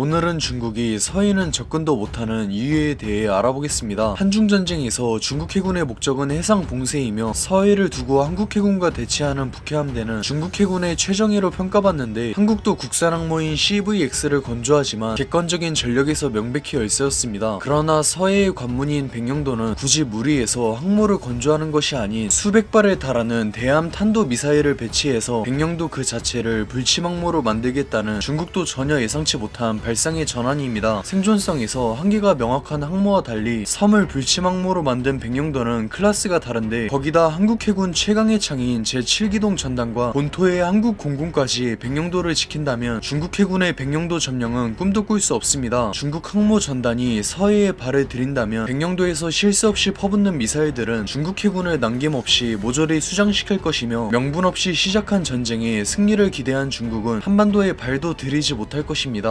오늘은 중국이 서해는 접근도 못하는 이유에 대해 알아보겠습니다. 한중전쟁에서 중국 해군의 목적은 해상 봉쇄이며 서해를 두고 한국 해군과 대치하는 북해 함대는 중국 해군의 최정예로 평가받는데 한국도 국산 항모인 CVX를 건조하지만 객관적인 전력에서 명백히 열세였습니다. 그러나 서해의 관문인 백령도는 굳이 무리해서 항모를 건조하는 것이 아닌 수백 발에 달하는 대함 탄도 미사일을 배치해서 백령도 그 자체를 불침 항모로 만들겠다는 중국도 전혀 예상치 못한 발상의 전환입니다. 생존성에서 한계가 명확한 항모와 달리 섬을 불침 항모로 만든 백령도는 클래스가 다른데 거기다 한국 해군 최강의 창인 제7기동 전단과 본토의 한국 공군까지 백령도를 지킨다면 중국 해군의 백령도 점령은 꿈도 꿀 수 없습니다. 중국 항모 전단이 서해에 발을 들인다면 백령도에서 쉴새 없이 퍼붓는 미사일들은 중국 해군을 남김없이 모조리 수장시킬 것이며 명분 없이 시작한 전쟁에 승리를 기대한 중국은 한반도에 발도 들이지 못할 것입니다.